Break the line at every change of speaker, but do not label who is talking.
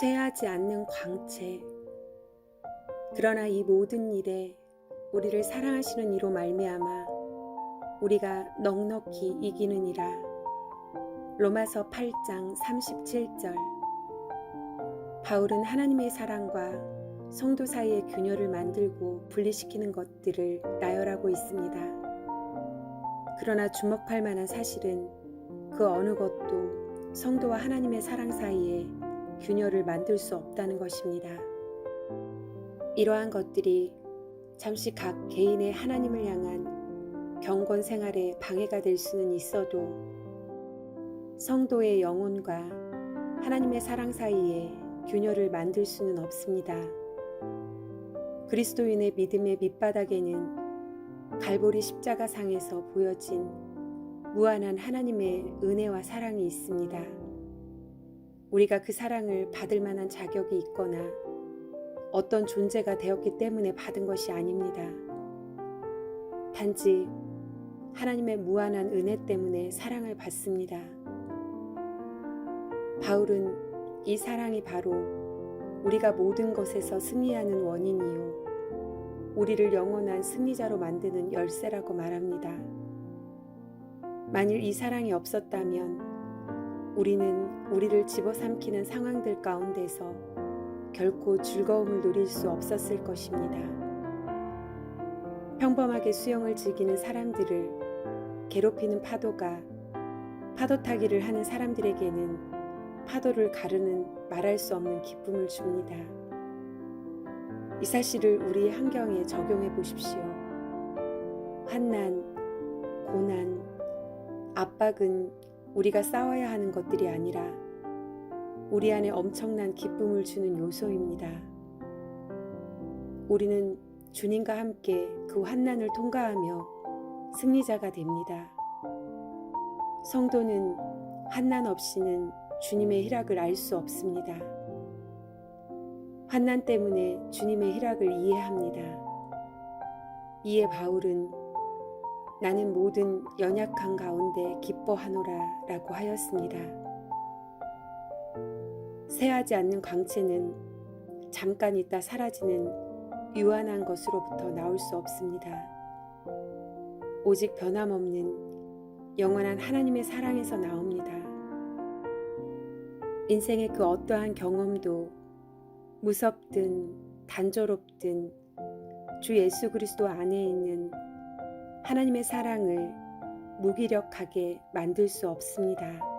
쇠하지 않는 광채. 그러나 이 모든 일에 우리를 사랑하시는 이로 말미암아 우리가 넉넉히 이기느니라. 로마서 8장 37절. 바울은 하나님의 사랑과 성도 사이의 균열을 만들고 분리시키는 것들을 나열하고 있습니다. 그러나 주목할 만한 사실은 그 어느 것도 성도와 하나님의 사랑 사이에 균열을 만들 수 없다는 것입니다. 이러한 것들이 잠시 각 개인의 하나님을 향한 경건 생활에 방해가 될 수는 있어도 성도의 영혼과 하나님의 사랑 사이에 균열을 만들 수는 없습니다. 그리스도인의 믿음의 밑바닥에는 갈보리 십자가상에서 보여진 무한한 하나님의 은혜와 사랑이 있습니다. 우리가 그 사랑을 받을 만한 자격이 있거나 어떤 존재가 되었기 때문에 받은 것이 아닙니다. 단지 하나님의 무한한 은혜 때문에 사랑을 받습니다. 바울은 이 사랑이 바로 우리가 모든 것에서 승리하는 원인이요. 우리를 영원한 승리자로 만드는 열쇠라고 말합니다. 만일 이 사랑이 없었다면 우리는 우리를 집어삼키는 상황들 가운데서 결코 즐거움을 누릴 수 없었을 것입니다. 평범하게 수영을 즐기는 사람들을 괴롭히는 파도가 파도 타기를 하는 사람들에게는 파도를 가르는 말할 수 없는 기쁨을 줍니다. 이 사실을 우리 환경에 적용해 보십시오. 환난, 고난, 압박은 우리가 싸워야 하는 것들이 아니라 우리 안에 엄청난 기쁨을 주는 요소입니다. 우리는 주님과 함께 그 환난을 통과하며 승리자가 됩니다. 성도는 환난 없이는 주님의 희락을 알 수 없습니다. 환난 때문에 주님의 희락을 이해합니다. 이에 바울은 나는 모든 연약한 가운데 기뻐하노라 라고 하였습니다. 새하지 않는 광채는 잠깐 있다 사라지는 유한한 것으로부터 나올 수 없습니다. 오직 변함없는 영원한 하나님의 사랑에서 나옵니다. 인생의 그 어떠한 경험도 무섭든 단조롭든 주 예수 그리스도 안에 있는 하나님의 사랑을 무기력하게 만들 수 없습니다.